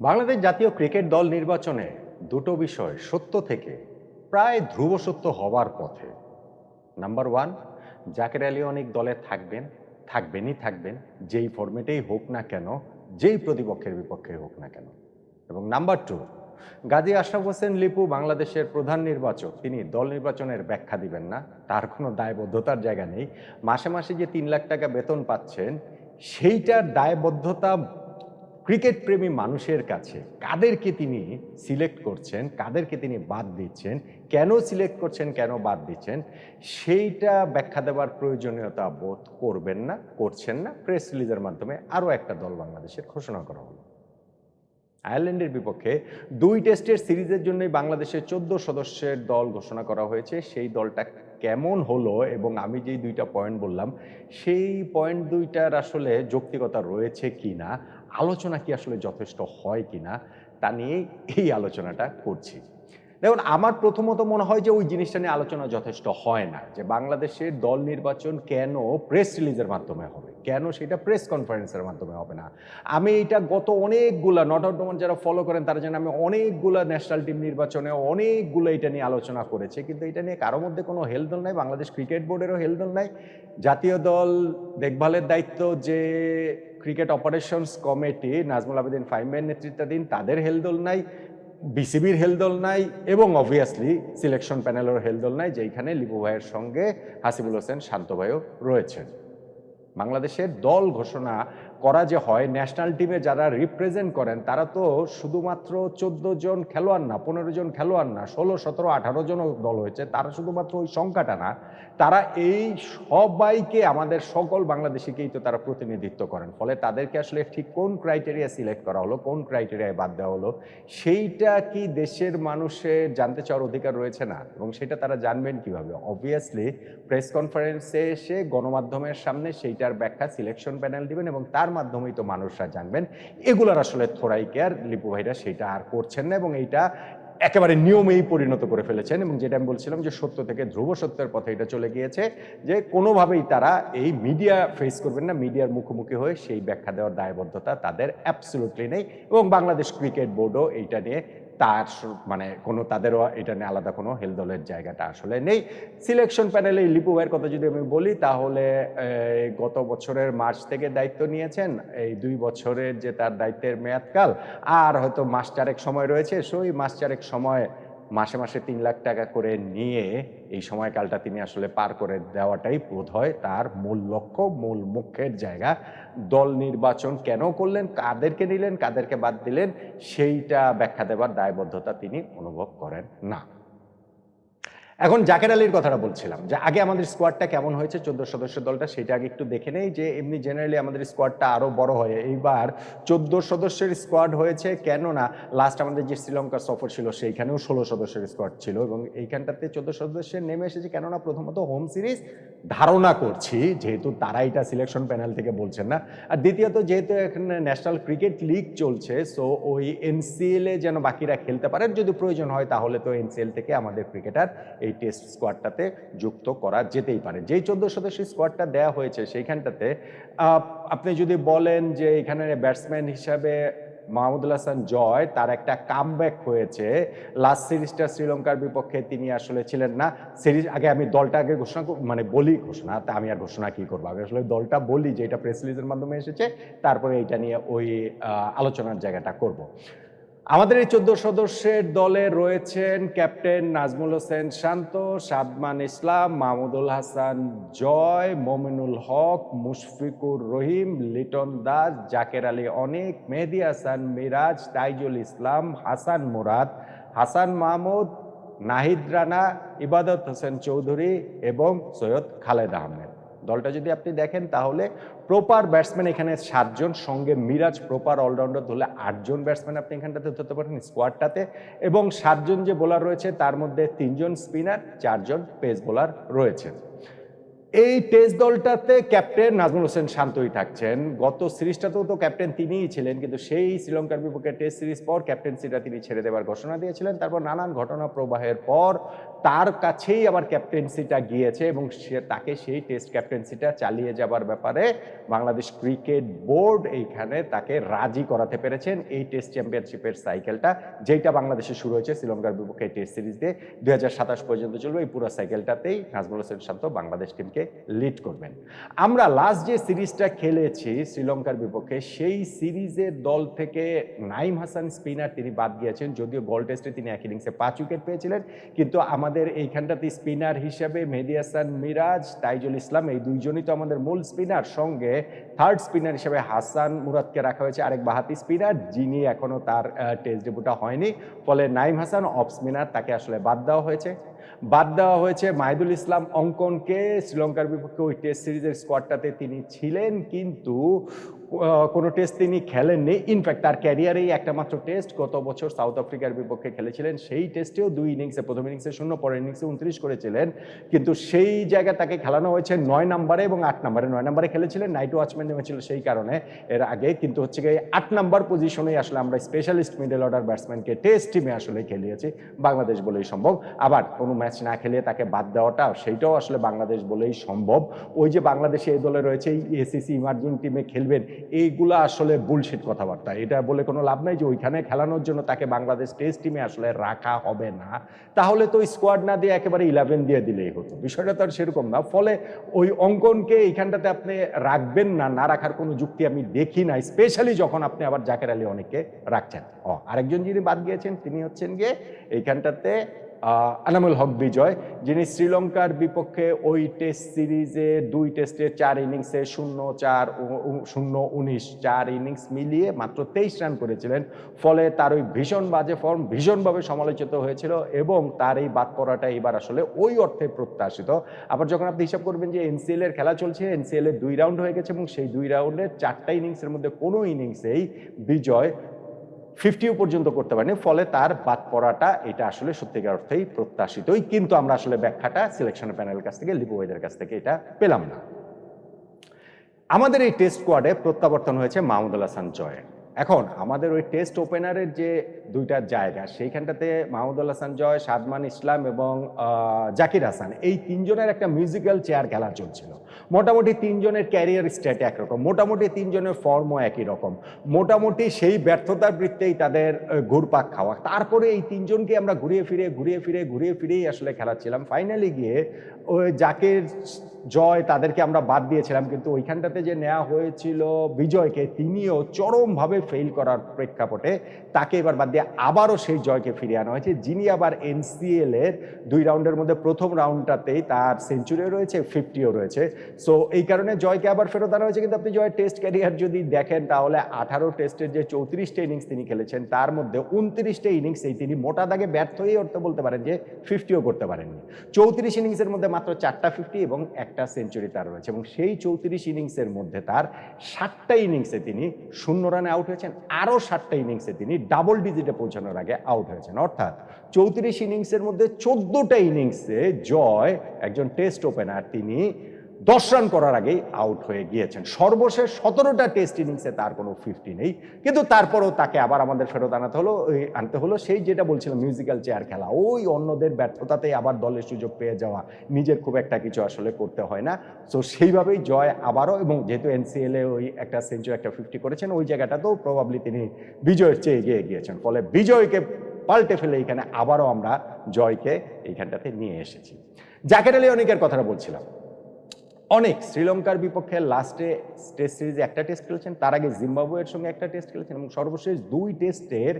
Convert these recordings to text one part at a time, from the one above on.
বাংলাদেশ জাতীয় ক্রিকেট দল নির্বাচনে দুটো বিষয় সত্য থেকে প্রায় ধ্রুব সত্য হওয়ার পথে। নাম্বার ওয়ান জাকের আলী অনেক দলে থাকবেন, থাকবেনই থাকবেন, যেই ফরম্যাটেই হোক না কেন, যেই প্রতিপক্ষের বিপক্ষে হোক না কেন। এবং নাম্বার টু গাজী আশরাফ হোসেন লিপু বাংলাদেশের প্রধান নির্বাচক, তিনি দল নির্বাচনের ব্যাখ্যা দিবেন না, তার কোনো দায়বদ্ধতার জায়গা নেই। মাসে মাসে যে তিন লাখ টাকা বেতন পাচ্ছেন, সেইটার দায়বদ্ধতা ক্রিকেট প্রেমী মানুষের কাছে কাদেরকে তিনি সিলেক্ট করছেন, কাদেরকে তিনি বাদ দিচ্ছেন, কেন সিলেক্ট করছেন, কেন বাদ দিচ্ছেন, সেইটা ব্যাখ্যা দেওয়ার প্রয়োজনীয়তা বোধ করবেন না, করছেন না। প্রেস রিলিজের মাধ্যমে আরও একটা দল বাংলাদেশের ঘোষণা করা হলো। আয়ারল্যান্ডের বিপক্ষে দুই টেস্টের সিরিজের জন্যই বাংলাদেশের চোদ্দ সদস্যের দল ঘোষণা করা হয়েছে। সেই দলটা কেমন হলো এবং আমি যেই দুইটা পয়েন্ট বললাম, সেই পয়েন্ট দুইটার আসলে যৌক্তিকতা রয়েছে কি না আলোচনা কি আসলে যথেষ্ট হয় কি না তা নিয়েই এই আলোচনাটা করছি। দেখুন, আমার প্রথমত মনে হয় যে ওই জিনিসটা নিয়ে আলোচনা যথেষ্ট হয় না, যে বাংলাদেশের দল নির্বাচন কেন প্রেস রিলিজের মাধ্যমে হবে? কেন সেটা প্রেস কনফারেন্সের মাধ্যমে হবে না? আমি এটা গত অনেকগুলা নট আউট যারা ফলো করেন তারা জানেন আমি অনেকগুলা ন্যাশনাল টিম নির্বাচনে অনেকগুলো এটা নিয়ে আলোচনা করেছি, কিন্তু এটা নিয়ে কারোর মধ্যে কোনো হেলদোল নাই, বাংলাদেশ ক্রিকেট বোর্ডেরও হেলদোল নাই। জাতীয় দল দেখভালের দায়িত্ব যে cricket operations committee Nazmul Abedin ফাইমের নেতৃত্বাধীন, তাদের হেলদোল নাই, বিসিবির হেলদোল নাই এবং অবভিয়াসলি সিলেকশন প্যানেলের হেলদোল নাই, যেইখানে লিপু ভাইয়ের সঙ্গে হাসিবুল হোসেন শান্ত ভাইও রয়েছেন। বাংলাদেশের দল ঘোষণা করা যে হয় ন্যাশনাল টিমে যারা রিপ্রেজেন্ট করেন, তারা তো শুধুমাত্র চোদ্দ জন খেলোয়াড় না, পনেরো জন খেলোয়াড় না, ষোলো, সতেরো, আঠারো জন দল হয়েছে। তারা শুধুমাত্র ওই সংখ্যাটা না, তারা এই সবাইকে, আমাদের সকল বাংলাদেশিকেই তো তারা প্রতিনিধিত্ব করেন। ফলে তাদেরকে আসলে ঠিক কোন ক্রাইটেরিয়া সিলেক্ট করা হলো, কোন ক্রাইটেরিয়ায় বাদ দেওয়া হলো, সেইটা কি দেশের মানুষের জানতে চাওয়ার অধিকার রয়েছে না? এবং সেটা তারা জানবেন কীভাবে? অবভিয়াসলি প্রেস কনফারেন্সে এসে গণমাধ্যমের সামনে সেইটার ব্যাখ্যা সিলেকশন প্যানেল দিবেন এবং তার মাধ্যমেই তো মানুষরা জানবেন। এগুলার আসলে থোরাই কেয়ার লিপু ভাইরা সেইটা আর করছেন না এবং এইটা একেবারে নিয়মেই পরিণত করে ফেলেছেন এবং যেটা আমি বলছিলাম যে সত্য থেকে ধ্রুব সত্যের পথে এটা চলে গিয়েছে যে কোনোভাবেই তারা এই মিডিয়া ফেস করবেন না, মিডিয়ার মুখোমুখি হয়ে সেই ব্যাখ্যা দেওয়ার দায়বদ্ধতা তাদের অ্যাবসলুটলি নেই এবং বাংলাদেশ ক্রিকেট বোর্ডও এইটা নিয়ে তার মানে কোনো তাদেরও এটা নিয়ে আলাদা কোনো হেলদলের জায়গাটা আসলে নেই। সিলেকশন প্যানেলে লিপু ভাইয়ের কথা যদি আমি বলি, তাহলে গত বছরের মার্চ থেকে দায়িত্ব নিয়েছেন। এই দুই বছরের যে তার দায়িত্বের মেয়াদকাল, আর হয়তো মাস চারেক সময় রয়েছে। সেই মাস চারেক সময় মাসে মাসে তিন লাখ টাকা করে নিয়ে এই সময়কালটা তিনি আসলে পার করে দেওয়াটাই বোধ হয় তার মূল লক্ষ্য, মূল মুখ্যের জায়গা। দল নির্বাচন কেন করলেন, কাদেরকে নিলেন, কাদেরকে বাদ দিলেন, সেইটা ব্যাখ্যা দেবার দায়বদ্ধতা তিনি অনুভব করেন না। এখন জাকের আলীর কথাটা বলছিলাম, যে আগে আমাদের স্কোয়াডটা কেমন হয়েছে চোদ্দ সদস্য দলটা সেটা আগে একটু দেখে নেই, যে এমনি জেনারেলি আমাদের স্কোয়াডটা আরও বড় হয়। এইবার চোদ্দ সদস্যের স্কোয়াড হয়েছে কেননা লাস্ট আমাদের যে শ্রীলঙ্কার সফর ছিল সেইখানেও ষোলো সদস্যের স্কোয়াড ছিল এবং এইখানটাতে চোদ্দ সদস্যের নেমে এসেছে কেননা প্রথমত হোম সিরিজ ধারণা করছি, যেহেতু তারা এটা সিলেকশন প্যানেল থেকে বলছেন না। আর দ্বিতীয়ত, যেহেতু এখানে ন্যাশনাল ক্রিকেট লিগ চলছে সো ওই এনসিএল যেন বাকিরা খেলতে পারেন, যদি প্রয়োজন হয় তাহলে তো এনসিএল থেকে আমাদের ক্রিকেটার এই টেস্ট স্কোয়াডটাতে যুক্ত করা যেতেই পারে। যেই চোদ্দ সদস্যের স্কোয়াডটা দেওয়া হয়েছে সেইখানটাতে আপনি যদি বলেন যে এখানে ব্যাটসম্যান হিসাবে মাহমুদুল হাসান জয়, তার একটা কামব্যাক হয়েছে। লাস্ট সিরিজটা শ্রীলঙ্কার বিপক্ষে তিনি আসলে ছিলেন না। সিরিজ আগে আমি দলটা আগে ঘোষণা মানে বলি ঘোষণা, তা আমি আর ঘোষণা কি করব? আমি আসলে দলটা বলি যে এটা প্রেস রিলিজের মাধ্যমে এসেছে, তারপরে এটা নিয়ে ওই আলোচনার জায়গাটা করব। আমাদের এই চোদ্দ সদস্যের দলে রয়েছেন ক্যাপ্টেন নাজমুল হোসেন শান্ত সাদমান ইসলাম, মাহমুদুল হাসান জয়, মমিনুল হক, মুশফিকুর রহিম, লিটন দাস, জাকের আলী অনিক, মেহেদি হাসান মিরাজ, তাইজুল ইসলাম, হাসান মুরাদ, হাসান মাহমুদ, নাহিদ রানা, ইবাদত হোসেন চৌধুরী এবং সৈয়দ খালেদ আহমেদ। দলটা যদি আপনি দেখেন, তাহলে প্রপার ব্যাটসম্যান এখানে সাতজন, সঙ্গে মিরাজ প্রপার অলরাউন্ডার ধরলে আটজন ব্যাটসম্যান আপনি এখানটাতে ধরতে পারেন স্কোয়াডটাতে এবং সাতজন যে বোলার রয়েছে, তার মধ্যে তিনজন স্পিনার চারজন পেস বোলার রয়েছে। এই টেস্ট দলটাতে ক্যাপ্টেন নাজমুল হোসেন শান্তই থাকছেন। গত সিরিজটাতেও তো ক্যাপ্টেন তিনিই ছিলেন, কিন্তু সেই শ্রীলঙ্কার বিপক্ষে টেস্ট সিরিজ পর ক্যাপ্টেন্সিটা তিনি ছেড়ে দেওয়ার ঘোষণা দিয়েছিলেন। তারপর নানান ঘটনা প্রবাহের পর তার কাছেই আবার ক্যাপ্টেন্সিটা গিয়েছে এবং সে তাকে সেই টেস্ট ক্যাপ্টেন্সিটা চালিয়ে যাবার ব্যাপারে বাংলাদেশ ক্রিকেট বোর্ড এইখানে তাকে রাজি করাতে পেরেছেন এই টেস্ট চ্যাম্পিয়নশিপের সাইকেলটা যেটা বাংলাদেশে শুরু হয়েছে শ্রীলঙ্কার বিপক্ষে টেস্ট সিরিজ দিয়ে। দুই পর্যন্ত চলবে, এই পুরো সাইকেলটাতেই নাজমুল হোসেন শান্ত বাংলাদেশ টিমকে লিড করবেন। আমরা লাস্ট যে সিরিজটা খেলেছি শ্রীলঙ্কার বিপক্ষে, সেই সিরিজের দল থেকে নাইম হাসান স্পিনার তিনি বাদ গিয়েছেন, যদিও বল টেস্টে তিনি এক ইনিংসে পাঁচ উইকেট পেয়েছিলেন। কিন্তু আমাদের এইখানটাতে স্পিনার হিসেবে মেহেদি হাসান মিরাজ, তাইজুল ইসলাম, এই দুইজনই তো আমাদের মূল স্পিনার। সঙ্গে থার্ড স্পিনার হিসেবে হাসান মুরাদকে রাখা হয়েছে আরেক বাহাতি স্পিনার যিনি এখনও তার টেস্ট ডেবুটা হয়নি। ফলে নাইম হাসান অফ স্পিনার তাকে আসলে বাদ দেওয়া হয়েছে। বাদ দেওয়া হয়েছে মাহিদুল ইসলাম অঙ্কনকে। শ্রীলঙ্কার বিপক্ষে ওই টেস্ট সিরিজের স্কোয়াডটাতে তিনি ছিলেন, কিন্তু কোনো টেস্ট তিনি খেলেননি। ইনফ্যাক্ট তার ক্যারিয়ারেই একটা মাত্র টেস্ট গত বছর সাউথ আফ্রিকার বিপক্ষে খেলেছিলেন। সেই টেস্টেও দুই ইনিংসে প্রথম ইনিংসে শূন্য, পরের ইনিংসে উনত্রিশ করেছিলেন। কিন্তু সেই জায়গায় তাকে খেলানো হয়েছে নয় নম্বরে এবং আট নম্বরে। নয় নম্বরে খেলেছিলেন নাইট ওয়াচম্যান নেমেছিল সেই কারণে এর আগে কিন্তু হচ্ছে গিয়ে আট নাম্বার পজিশনেই আসলে আমরা স্পেশালিস্ট মিডল অর্ডার ব্যাটসম্যানকে টেস্ট টিমে আসলে খেলিয়েছি। বাংলাদেশ বলেই সম্ভব। আবার কোনো ম্যাচ না খেলিয়ে তাকে বাদ দেওয়াটা, সেইটাও আসলে বাংলাদেশ বলেই সম্ভব। ওই যে বাংলাদেশে এই দলে রয়েছে এসিসি ইমার্জিং টিমে খেলবেন এইগুলা আসলে বুলশিট কথাবার্তা। এটা বলে কোনো লাভ নাই যে ওইখানে খেলানোর জন্য তাকে বাংলাদেশ টেস্ট টিমে আসলে রাখা হবে না। তাহলে তো স্কোয়াড না দিয়ে একেবারে ইলেভেন দিয়ে দিলেই হতো। বিষয়টা তো আর সেরকম না। ফলে ওই অঙ্কনকে এইখানটাতে আপনি রাখবেন না না রাখার কোনো যুক্তি আমি দেখি না স্পেশালি যখন আপনি আবার জাকের আলী অনেককে রাখছেন। ও, আরেকজন যিনি বাদ গিয়েছেন, তিনি হচ্ছেন গিয়ে এইখানটাতে আনামুল হক বিজয়, যিনি শ্রীলঙ্কার বিপক্ষে ওই টেস্ট সিরিজে দুই টেস্টে চার ইনিংসে শূন্য চার শূন্য উনিশ চার ইনিংস মিলিয়ে মাত্র তেইশ রান করেছিলেন। ফলে তার ওই ভীষণ বাজে ফর্ম ভীষণভাবে সমালোচিত হয়েছিল এবং তার এই বাদ পড়াটা এবার আসলে ওই অর্থে প্রত্যাশিত। আবার যখন আপনি হিসাব করবেন যে এনসিএল এর খেলা চলছে এনসিএল এর দুই রাউন্ড হয়ে গেছে এবং সেই দুই রাউন্ডের চারটা ইনিংসের মধ্যে কোনো ইনিংসেই বিজয় ফিফটিও পর্যন্ত করতে পারেনি, ফলে তার বাদ পড়াটা এটা আসলে সত্যিকার অর্থেই প্রত্যাশিতই, কিন্তু আমরা আসলে ব্যাখ্যাটা সিলেকশন প্যানেলের কাছ থেকে লিপোয়েদের কাছ থেকে এটা পেলাম না। আমাদের এই টেস্ট স্কোয়াডে প্রত্যাবর্তন হয়েছে মাহমুদুল হাসান জয়। এখন আমাদের ওই টেস্ট ওপেনারের যে দুইটা জায়গা, সেইখানটাতে মাহমুদুল হাসান জয়, সাদমান ইসলাম এবং জাকির হাসান, এই তিনজনের একটা মিউজিক্যাল চেয়ার খেলা চলছিল মোটামুটি তিনজনের ক্যারিয়ার স্ট্যাট একরকম, মোটামুটি তিনজনের ফর্মও একই রকম, মোটামুটি সেই ব্যর্থতার বৃত্তেই তাদের ঘুরপাক খাওয়া। তারপরে এই তিনজনকে আমরা ঘুরিয়ে ফিরে ঘুরিয়ে ফিরে ঘুরিয়ে ফিরেই আসলে খেলাচ্ছিলাম। ফাইনালি গিয়ে, ওই জাকির জয় তাদেরকে আমরা বাদ দিয়েছিলাম, কিন্তু ওইখানটাতে যে নেওয়া হয়েছিল বিজয়কে, তিনিও চরমভাবে ফেল করার প্রেক্ষাপটে তাকে এবার বাদ দিয়ে আবারও সেই জয়কে ফিরিয়ে আনা হয়েছে। যিনি আবার এনসিএল এর দুই রাউন্ডের মধ্যে প্রথম রাউন্ডটাতেই তার সেঞ্চুরিও রয়েছে ফিফটিও রয়েছে। সো এই কারণে জয়কে আবার ফেরত আনা হয়েছে। কিন্তু আপনি জয়ের টেস্ট ক্যারিয়ার যদি দেখেন, তাহলে আঠারো টেস্টের যে চৌত্রিশটা ইনিংস তিনি খেলেছেন, তার মধ্যে উনত্রিশটা ইনিংসেই তিনি মোটা দাগে ব্যর্থ হয়ে অর্থ বলতে পারেন যে ফিফটিও করতে পারেননি। চৌত্রিশ ইনিংসের মধ্যে মাত্র চারটা ফিফটি এবং একটা সেঞ্চুরি তার রয়েছে। এবং সেই চৌত্রিশ ইনিংসের মধ্যে তার ষাটটা ইনিংসে তিনি শূন্য রানে আউট হয়েছেন। আরও ষাটটা ইনিংসে তিনি ডাবল ডিজিটে পৌঁছানোর আগে আউট হয়েছেন। অর্থাৎ চৌত্রিশ ইনিংসের মধ্যে চোদ্দোটা ইনিংসে জয় একজন টেস্ট ওপেনার তিনি দশ রান করার আগেই আউট হয়ে গিয়েছেন। সর্বশেষ সতেরোটা টেস্ট ইনিংসে তার কোনো ফিফটি নেই। কিন্তু তারপরও তাকে আবার আমাদের ফেরত আনাতে হলো আনতে হলো। সেই যেটা বলছিলাম মিউজিক্যাল চেয়ার খেলা। ওই অন্যদের ব্যর্থতাতেই আবার দলের সুযোগ পেয়ে যাওয়া নিজের খুব একটা কিছু আসলে করতে হয় না। সো সেইভাবেই জয় আবারও এবং যেহেতু এনসিএল ওই একটা সেঞ্চুরি একটা ফিফটি করেছেন, ওই জায়গাটাতেও প্রবাবলি তিনি বিজয়ের চেয়ে এগিয়ে গিয়েছেন। ফলে বিজয়কে পাল্টে ফেলে এখানে আবারও আমরা জয়কে এইখানটাতে নিয়ে এসেছি। জাকের আলী অনেকের কথাটা বলছিলাম। অনেক শ্রীলঙ্কার বিপক্ষে লাস্টে টেস্ট সিরিজে একটা টেস্ট খেলেছেন, তার আগে জিম্বাবুয়ের সঙ্গে একটা টেস্ট খেলেছেন এবং সর্বশেষ দুই টেস্টের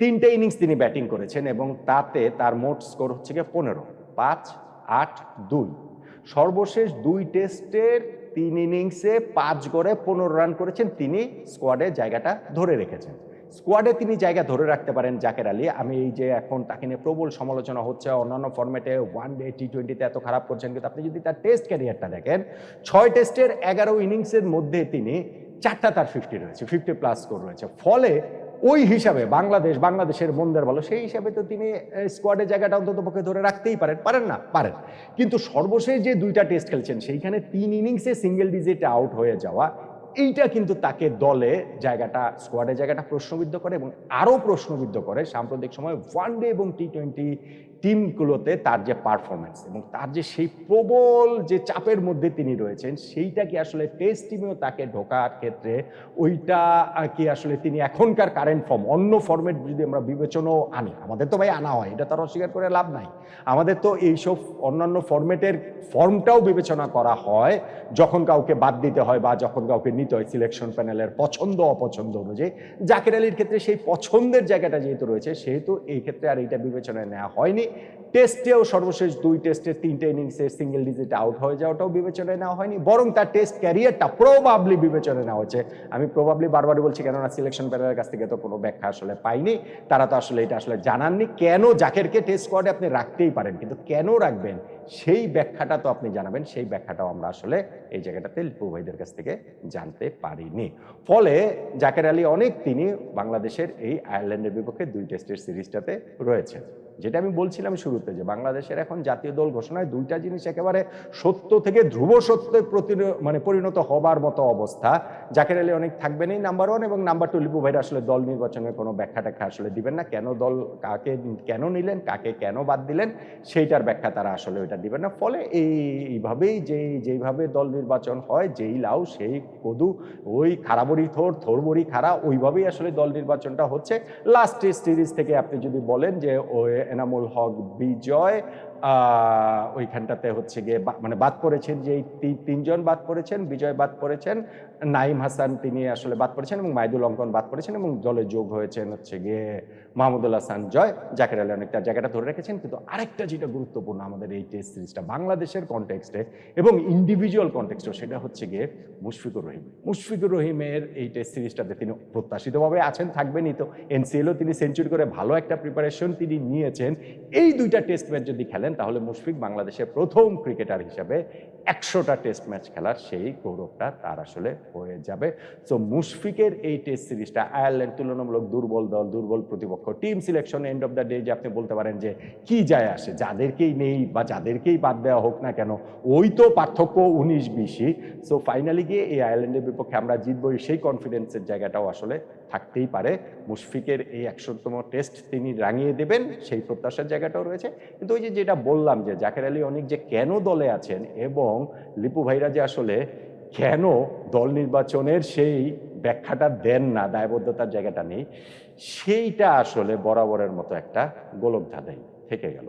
তিনটে ইনিংস তিনি ব্যাটিং করেছেন এবং তাতে তার মোট স্কোর হচ্ছে গিয়ে পনেরো, পাঁচ, আট, দুই। সর্বশেষ দুই টেস্টের তিন ইনিংসে পাঁচ গড়ে পনেরো রান করেছেন, তিনি স্কোয়াডে জায়গাটা ধরে রেখেছেন। স্কোয়াডে তিনি জায়গা ধরে রাখতে পারেন জাকের আলী। আমি এই যে এখন তাকে নিয়ে প্রবল সমালোচনা হচ্ছে, অন্যান্য ফর্মেটে ওয়ান ডে টি টোয়েন্টিতে এত খারাপ করছেন। কিন্তু আপনি যদি তার টেস্ট ক্যারিয়ারটা দেখেন, ছয় টেস্টের এগারো ইনিংসের মধ্যে তিনি চারটা তার ফিফটি রয়েছে ফিফটি প্লাস স্কোর রয়েছে। ফলে ওই হিসাবে বাংলাদেশ, বাংলাদেশের মন্দের ভালো সেই হিসাবে তো তিনি স্কোয়াডের জায়গাটা অন্তত পক্ষে ধরে রাখতেই পারেন। পারেন না? পারেন। কিন্তু সর্বশেষ যে দুইটা টেস্ট খেলছেন, সেইখানে তিন ইনিংসে সিঙ্গেল ডিজিটে আউট হয়ে যাওয়া এইটা কিন্তু তাকে দলে জায়গাটা স্কোয়াডে জায়গাটা প্রশ্নবিদ্ধ করে এবং আরও প্রশ্নবিদ্ধ করে সাম্প্রতিক সময়ে ওয়ান ডে এবং টি টোয়েন্টি টিমগুলোতে তার যে পারফরমেন্স এবং তার যে সেই প্রবল যে চাপের মধ্যে তিনি রয়েছেন, সেইটা কি আসলে টেস্ট টিমেও তাকে ঢোকার ক্ষেত্রে ওইটা কি আসলে তিনি এখনকার কারেন্ট ফর্ম অন্য ফর্মেট যদি আমরা বিবেচনাও আনি? আমাদের তো ভাই আনা হয়, এটা তার অস্বীকার করে লাভ নাই। আমাদের তো এইসব অন্যান্য ফর্মেটের ফর্মটাও বিবেচনা করা হয়, যখন কাউকে বাদ দিতে হয় বা যখন কাউকে নিতে হয় সিলেকশন প্যানেলের পছন্দ, অপছন্দ অনুযায়ী। জাকের আলীর ক্ষেত্রে সেই পছন্দের জায়গাটা যেহেতু রয়েছে, সেহেতু এই ক্ষেত্রে আর এইটা বিবেচনায় নেওয়া হয়নি। টেস্টেও সর্বশেষ দুই টেস্টে তিনটে ইনিংসে সিঙ্গেল ডিজিট আউট হয়ে যাওয়াটাও বিবেচনায় নেওয়া হয়নি, বরং তার টেস্ট ক্যারিয়ারটা প্রবাবলি বিবেচনায় নেওয়া হয়েছে। আমি প্রবাবলি বারবারই বলছি, কেননা সিলেকশন প্যানেলের কাছ থেকে তো কোনো ব্যাখ্যা আসলে পাইনি। তারা তো আসলে এটা আসলে জানাননি। কেন জাকেরকে টেস্ট স্কোয়াডে আপনি রাখতেই পারেন? কিন্তু কেন রাখবেন? সেই ব্যাখ্যাটা তো আপনি জানাবেন। সেই ব্যাখ্যাটাও আমরা আসলে এই জায়গাটাতে লিপু ভাইদের কাছ থেকে জানতে পারিনি। ফলে জাকের আলী অনেক তিনি বাংলাদেশের এই আয়ারল্যান্ডের বিপক্ষে দুই টেস্টের সিরিজটাতে রয়েছেন। যেটা আমি বলছিলাম শুরুতে যে বাংলাদেশের এখন জাতীয় দল ঘোষণায় দুইটা জিনিস একেবারে সত্য থেকে ধ্রুব সত্যে প্রতি মানে পরিণত হবার মতো অবস্থা। জাকের আলী অনেক থাকবেনই নাম্বার ওয়ান এবং নাম্বার টু লিপু ভাইরা আসলে দল নির্বাচনের কোনো ব্যাখ্যা ট্যাখ্যা আসলে দিবেন না। কেন দল, কাকে, কেন নিলেন, কাকে কেন বাদ দিলেন, সেইটার ব্যাখ্যা তারা আসলে ওইটা দিবেন না। ফলে এইভাবেই যেই, যেইভাবে দল নির্বাচন হয়, যেই লাউ, সেই কদু, ওই খারাবড়ি থোর, থোরবড়ি খারা ওইভাবেই আসলে দল নির্বাচনটা হচ্ছে। লাস্ট সিরিজ থেকে আপনি যদি বলেন যে ওই এনামুল হক বিজয় আহ, ওইখানটাতে হচ্ছে গিয়ে মানে বাদ পড়েছেন যে তিনজন বাদ পড়েছেন, বিজয় বাদ পড়েছেন, নাইম হাসান তিনি আসলে বাদ পড়েছেন এবং মাইদুল অঙ্কন বাদ পড়েছেন এবং দলে যোগ হয়েছেন হচ্ছে গিয়ে মাহমুদুল হাসান জয়, জাকের আলী অনেক তার জায়গাটা ধরে রেখেছেন। কিন্তু আরেকটা যেটা গুরুত্বপূর্ণ আমাদের এই টেস্ট সিরিজটা বাংলাদেশের কনটেক্সটে এবং ইন্ডিভিজুয়াল কনটেক্সটে সেটা হচ্ছে গিয়ে মুশফিকুর রহিম। মুশফিকুর রহিমের এই টেস্ট সিরিজটাতে তিনি প্রত্যাশিতভাবে আছেন, থাকবেনই তো। এনসিএলও তিনি সেঞ্চুরি করে ভালো একটা প্রিপারেশন তিনি নিয়েছেন। এই দুইটা টেস্ট ম্যাচ যদি খেলেন তাহলে মুশফিক বাংলাদেশের প্রথম ক্রিকেটার হিসাবে একশোটা টেস্ট ম্যাচ খেলার সেই গৌরবটা তার আসলে হয়ে যাবে। সো মুশফিকের এই টেস্ট সিরিজটা আয়ারল্যান্ড তুলনামূলক দুর্বল দল, দুর্বল প্রতিপক্ষ team selection end of the day যে আপনি বলতে পারেন যে কি যায় আসে, যাদেরকেই নেই বা যাদেরকেই বাদ দেওয়া হোক না কেন, ওই তো পার্থক্য উনিশ বিশই। সো ফাইনালি গিয়ে এই আয়ারল্যান্ডের বিপক্ষে আমরা জিতবই সেই কনফিডেন্সের জায়গাটাও আসলে থাকতেই পারে। মুশফিকের এই একশোতম টেস্ট তিনি রাঙিয়ে দেবেন, সেই প্রত্যাশার জায়গাটাও রয়েছে। কিন্তু ওই যে যেটা বললাম যে জাকের আলী অনেক যে কেন দলে আছেন এবং লিপু ভাইরা যে আসলে কেন দল নির্বাচনের সেই ব্যাখ্যাটা দেন না, দায়বদ্ধতার জায়গাটা নেই, সেইটা আসলে বরাবরের মতো একটা গোলকধাঁধাই থেকে গেল।